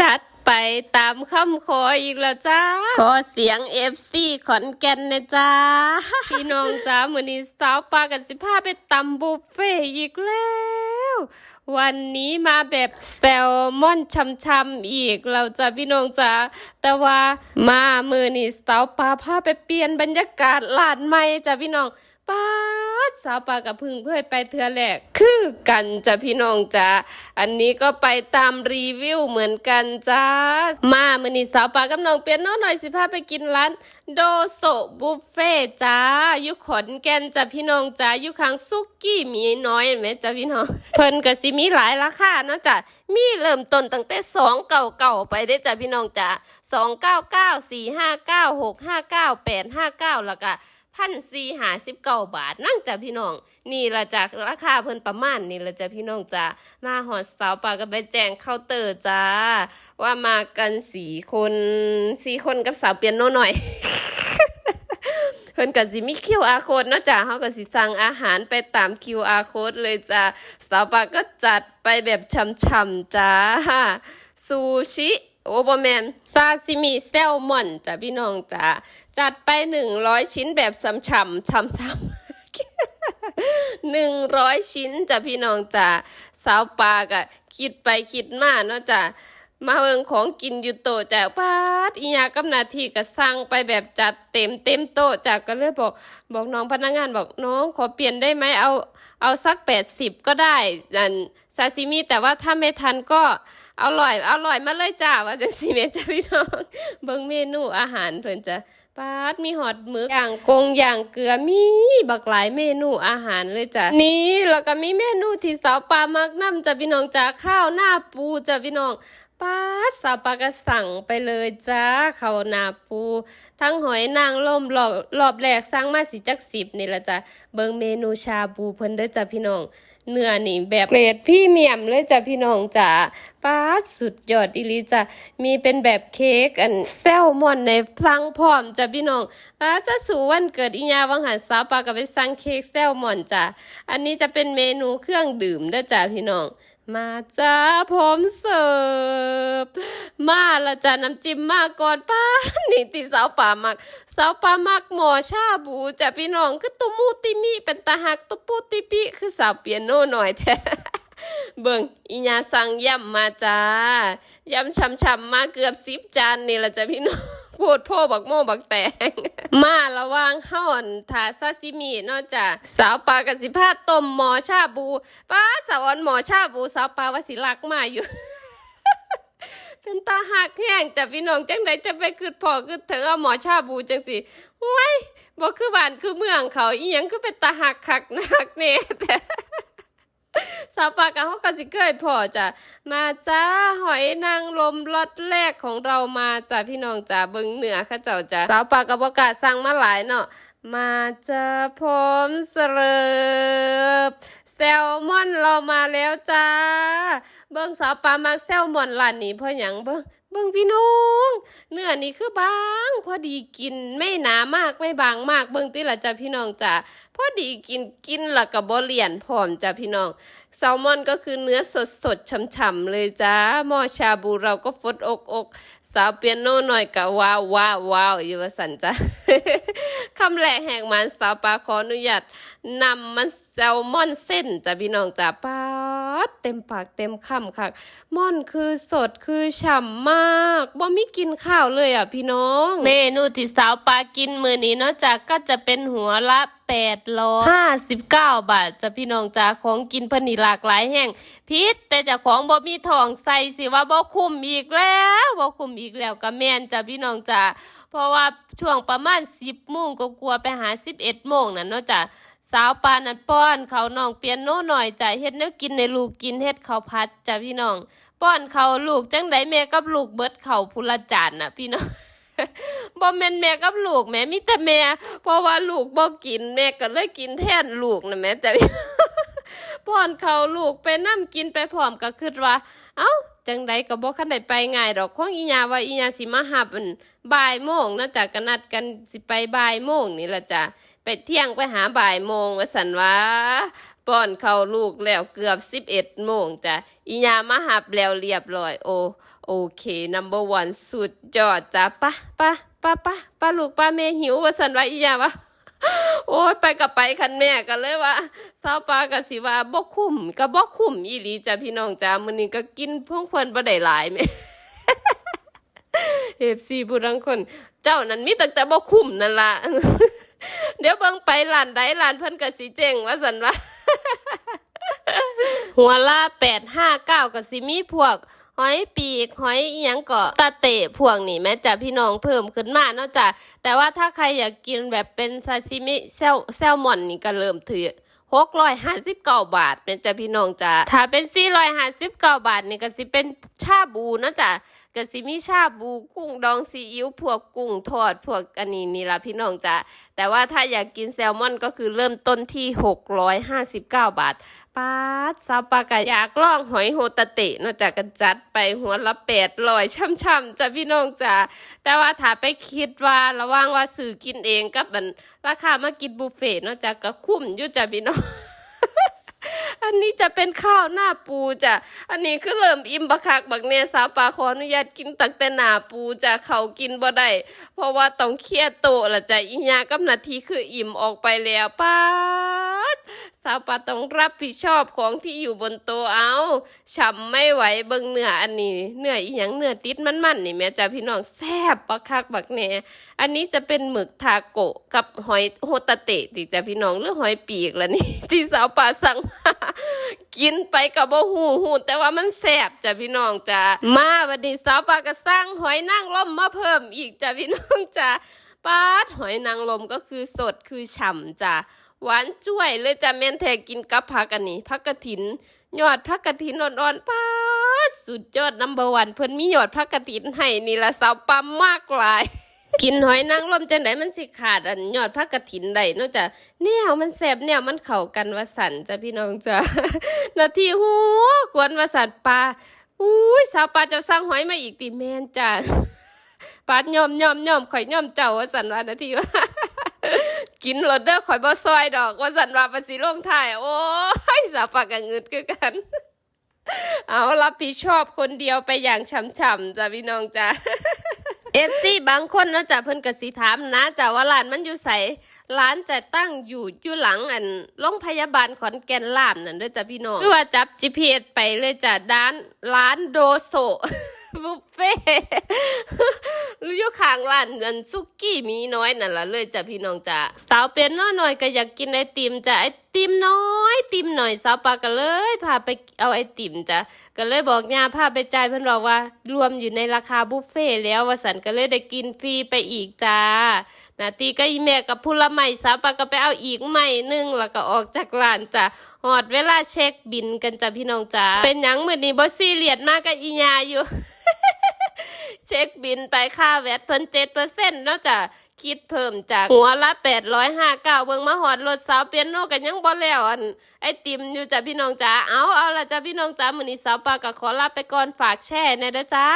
จัดไปตามคำขออีกแล้วจ้า ขอเสียงเอฟซีขอนแก่นนะจ้า พี่น้องจ้ามือนี้สาวปลากันสิพาไปตำบุฟเฟ่ต์อีกแล้ว วันนี้มาแบบแซลมอนช่ำๆอีกเราจะพี่น้องจ้าแต่ว่ามามือนี้สาวปลาพาไปเปลี่ยนบรรยากาศลานใหม่จ้าพี่น้อง ป้าสาวปลากับพึ่งเพื่อไปเทือแรกคือกันจ้ะพี่น้องจ้าอันนี้ก็ไปตามรีวิวเหมือนกันจ้ามาเมือนี้สาวปลากับน้องเปียโนหน่อยสิพาไปกินร้านโดโซบุฟเฟ่จ้าอยู่ขอนแก่นจ้ะพี่น้องจ้าอยู่ข้างซุกี้มีน้อยเห็นไหมจ้ะพี่น้องเพิ่นก็สิมีหลายราคาเนาะจ้ะมีเริ่มต้นตั้งแต่สองเก่าเก่าๆไปได้จ้ะพี่น้องจ้าสองเก้าเก้าสี่ห้าเก้าหกห้าเก้าแปดห้าเก้าแล้วก็ พันสี่หาสิบเก้าบาทนั่งจ้ะพี่น้องนี่ละจากราคาเพิ่นประมาณนี่ละจ้ะพี่น้องจ้ามาหอดสาวปากก็ไปแจ้งเคาน์เตอร์จ้า ว่ามากันสี่คนสี่คนกับสาวเปียโนหน่อยเพิ่นก็สิมี QR code เนาะจ้ะเฮาก็สิสั่งอาหารไปตาม QR code เลยจ้าสาวปากก็จัดไปแบบช่ำๆจ้าซูชิ อเบอร์แมนซาซิมิแซลมอนจ้ะพี่น้องจ้าจัดไปหนึ่งร้อยชิ้นแบบซ้ำๆช้ำๆหนึ่งร้อยชิ้นจ้ะพี่น้องจ้าสาวปากะคิดไปคิดมาเนาะจ้ะมาเบิงของกินอยู่โตะจ้ะปาดอียากับนาทีก็สั่งไปแบบจัดเต็มเต็มโตะจ้ะก็เลยบอก บอกน้องพนักงานบอกน้องขอเปลี่ยนได้ไหมเอาเอาสักแปดสิบก็ได้อันซาซิมิแต่ว่าถ้าไม่ทันก็ อร่อยอร่อยมาเลยจ้าว่าจะสีเมจ้าพี่น้องเบิ่งเมนูอาหารเพิ่นจะปาดมีหอดมึกอย่างกงอย่างเกลือมีบักหลายเมนูอาหารเลยจ้ะนี่แล้วก็มีเมนูที่สาวปลามักน้ำจ้ะพี่น้องจ้าข้าวหน้าปูจ้ะพี่น้อง ปาดสาวปลาก็สั่งไปเลยจ้าข้าวหน้าปู ทั้งหอยนางรมรอบรอบแรกสั่งมาสิจักสิบนี่ละจ้ะเบิ่งเมนูชาบูเพิ่นเด้อจ้ะพี่น้องเนื้อนี่แบบเกรดพรี่เมียมเลยจ้ะพี่น้องจ๋าป้าดสุดยอดอีหลีจ้ะมีเป็นแบบเค้กอันแซลมอนในสั่งพร้อมจ้ะพี่น้องป้าจะสู่วันเกิดอีญาวังหันสาวปลาก็ไปสั่งเค้กแซลมอนจ้ะอันนี้จะเป็นเมนูเครื่องดื่มเด้อจ้ะพี่น้อง มาจ้าผมเสิร์ฟมาละจ้ะน้ำจิ้มมาก่อนป้านี่ติสาวป่ามักสาวป่ามักหมอชาบูจ้ะพี่น้องคือตุมูติมีเป็นตาหักตุปูติปีคือสาวเปียโนหน่อยแท้ เบิ่งอีญาสั่งย่ำมาจ้ายำช่ำๆมาเกือบสิบจานนี่ละจ้ะพี่น้องโพดโพบักโม่บักแตง มาระวางห่อนทาซาซิมินอกจากสาวปลากระสิพาต้มหมอชาบูป้าสาวอนหมอชาบูสาวปลาวสิลักมาอยู่ เป็นตาหักแห้งจ้ะพี่น้องจังใดจะไปคือพอคือเธอหมอชาบูจังสิห้ยบ่คือบ้านคือเมืองเขาอีหยังคือเป็นตาหักคักนักแน่แต่ สาวปากกับเขาก็สิเคยพอจ้ะมาจ้าหอยนางลมรสแรกของเรามาจ้ะพี่น้องจ้าเบิงเหนือข้าเจ้าจ้ะสาวปากกับประกาศสั่งมาหลายเนาะมาจ้าพร้อมเสิร์ฟแซลมอนเรามาแล้วจ้า เบิ้งสาวปลามาแซลมอนล้านนี้เพราะหยังเบิ้ง เบิ้งพี่น้องเนื้อนี่คือบางพอดีกินไม่หนามากไม่บางมากเบิ้งติละจ้ะพี่น้องจ้าพอดีกินกินล้วก็บ่เลียนพร้อมจ้ะพี่น้องแซลมอนก็คือเนื้อสดสดๆช่ำๆเลยจ้าหม้อชาบูเราก็ฟดอกอกสาวเปียโนหน่อยก็ว้าวว้าวว้าวอยู่ว่าสันจ้าคำแรกแห่งมันสาวปลาขออนุญาตนำมันแซลมอนเส้นจ้ะพี่น้องจ้าป๊าดเต็มปากเต็มคำค่ะม่อนคือสดคือฉ่ำมากบ่มีกินข้าวเลยอะพี่น้อง เมนูที่สาวปลากินมือนี้เนอกจากก็จะเป็นหัวละแปดร้อยห้าสิบเก้าบาทจ้ะพี่น้องจ้าของกินเพนนีหลากหลายแห่งพิษแต่เจ้าของบ่มีทองใส่สิว่าบ่คุ้มอีกแล้วบ่คุ้มอีกแล้วก็แม่นจ้ะพี่น้องจ้าเพราะว่าช่วงประมาณสิบโมงก็กลัวๆไปหาสิบเอ็ดโมงนั่นเนาะจ้ะ สาวปานันป้อนเขาน้องเปียโนหน่อยจ้ะเฮ็ดแนวกินในลูกกินเฮ็ดเขาวผัดจ้ะพี่น้อง ป้อนเขาลูกจังไดแม่กับลูกเบิดเขาพุละจานน่ะพี่น้องบ่แม่นแม่กับลูกแม่มีแต่แม่เพราะว่าลูกบ่กินแม่ก็เลยกินแทนลูกนะแม่แต่ป้อนเขาลูกไปนั่กินไปพร้อมก็คิดว่า เอ้า จังใดก็บ่คันได้ไปง่ายดอกของอีหยาว่าอีหยาสิมาหับอันบ่ายโมงนะจ้ะก็นัดกันสิไปบ่ายโมงนี่ล่ะจ้ะไปเที่ยงไปหาบ่ายโมงว่าสันว่าป้อนเข้าลูกแล้วเกือบสิบเอ็ดโมงจ้ะอียามาหับแล้วเรียบร้อยโอโอเค number one สุดยอดจ้ะปะปะปะปะปะลูกป้าแม่หิวว่าสันว่าอียาวะ โอ้ยไปกับไปคันแม่กันเลยว่าสาปลากับสิว่าบ่คุ้มก็บ่คุ้มอีหลีจ้ะพี่น้องจ้ามื้อนี้ก็กินพวกเพิ่นบ่ได้หลายแม่ FC ผู้ทั้งคน เจ้านั้นมีตั้งแต่บ่คุ้มนั่นล่ะเดี๋ยวเบิ่งไปร้านใดร้านเพิ่นก็สิเจ๊งว่าซั่นว่าหัวละ859ก็สิมีพวก หอยปีกหอยอีหยังก็ตาเตะพวกนี่แม้จะพี่น้องเพิ่มขึ้นมาเนาะจ้ะแต่ว่าถ้าใครอยากกินแบบเป็นซาซิมิแซลแซลมอนนี่ก็เริ่มถือหกร้อยห้าสิบเก้าบาทแม่จ้ะพี่น้องจ้ะถ้าเป็นสี่ร้อยห้าสิบเก้าบาทนี่ก็สิเป็นชาบูเนาะจ้ะก็สิมีชาบูกุ้งดองซีอิ๊วพวกกุ้งทอดพวกอันนี้นี่ละพี่น้องจ้ะแต่ว่าถ้าอยากกินแซลมอนก็คือเริ่มต้นที่หกร้อยห้าสิบเก้าบาทปาซาปากะอยากลองหอยโฮตาเตะนอกจากกันจัดไปหัวละแปดลอยช่ำๆจ้ะพี่น้องจ้ะแต่ว่าถ้าไปคิดว่าระว่างว่าซื้อกินเองกับมันราคามากินบุฟเฟ่ต์นอกจากก็คุ้มอยู่จ้ะพี่น้อง อันนี้จะเป็นข้าวหน้าปูจ้ะอันนี้คือเริ่มอิ่มบักคักบักเนสาวปลาขออนุญาตกินตั้งแต่หน้าปูจ้ะเขากินบ่ได้เพราะว่าต้องเครียดโตละจ้ะอีหยากับนาทีคืออิ่มออกไปแล้วป้า สาวปาต้องรับผิดชอบของที่อยู่บนโต๊ะเอาฉ่ำไม่ไหวเบิ่งเนื้ออันนี้ เนื้ออีหยังเนื้อติดมันๆนี่แม่จ้ะพี่น้องแซ่บบักคักบักแหนอันนี้จะเป็นหมึกทาโกะกับหอยโฮตาเตะติจ้ะพี่น้องหรือหอยปีกละนี่ ที่สาวปาสั่งมากินไปกับบ่หูหูแต่ว่ามันแซ่บจ้ะพี่น้องจ้ะมาวันนี้สาวปาก็สร้างหอยนางรมมาเพิ่มอีกจ้ะพี่น้องจ้ะปาดหอยนางรมก็คือสดคือฉ่ำจ้ะ หวานจ้วยเลยจ้ะแม่นแทกินกับผักอันนี้ผักกระถิน ยอดผักกระถินอ่อนๆปาสุดยอดนัมเบอร์วันเพิ่นมียอดผักกระถินให้นี่ละสาวปลามมากหลาย กินหอยนางรมจังไดมันสิขาดอันยอดผักกระถินได้นอกจากแนวมันแซ่บแนวมันเข้ากันว่าสันจ้ะพี่น้องจ้ะนาทีหัวกวนว่าสันปลาอุ้ยสาวปลาจะสร้างหอยมาอีกติแม่นจ้ะปาดยอมยอมยอมข่อยยอมเจ้าว่าสันว่านาทีว่า กินรถเด้อข่อยบ่ซอยดอก ว่าสันว่าภาษีลงท้าย โอ้ยสาปากังเงิดคือกัน เอารับผิดชอบคนเดียวไปอย่างช่ำๆจ้ะพี่น้องจ้ะเอฟซีบางคนเนาะจ้ะเพิ่นก็สิถามนะจ้ะว่าร้านมันอยู่ไสร้านจะตั้งอยู่อยู่หลังอันโรงพยาบาลขอนแก่นล่ามนั่นเด้อจ้ะพี่น้องหรือว่าจับ GPS ไปเลยจ้ะด้านร้านโดโซ บุฟเฟ่รืออยู่ข้างร้านอันซุกี้มีน้อยนั่นล่ะเลยจ้ะพี่น้องจ้ะสาวเป็นน้อยหน่อยก็อยากกินไอติมจ้ะไอติมน้อยติมหน่อยสาวปาก็เลยพาไปเอาไอติมจ้ะก็เลยบอกย่าพาไปจ่ายเพิ่นบอกว่ารวมอยู่ในราคาบุฟเฟ่แล้วว่าสันก็เลยได้กินฟรีไปอีกจ้านาตีก็อีแม่กับผู้ละไม่สาวปาก็ไปเอาอีกไม่หนึงแล้วก็ออกจากร้านจ้ะหอดเวลาเช็คบินกันจ้ะพี่น้องจ้าเป็นหยังมื้อนี้บ่ซีเรียสมากกับอีญาอยู่ เช็คบินไปค่าแวดเพิ่นเจ็ดเปอร์เซ็นต์นอกจากคิดเพิ่มจากหัวละแปดร้อยห้าเก้าเบิ่งมาหอดรถสาวเปียโนกันยังบ่แล้วอันไอติมอยู่จ้ะพี่น้องจ๋าเอาเอาละจ้ะพี่น้องจ๋ามื้อนี้สาวปาก็ขอลาไปก่อนฝากแช่ในเด้อจ้า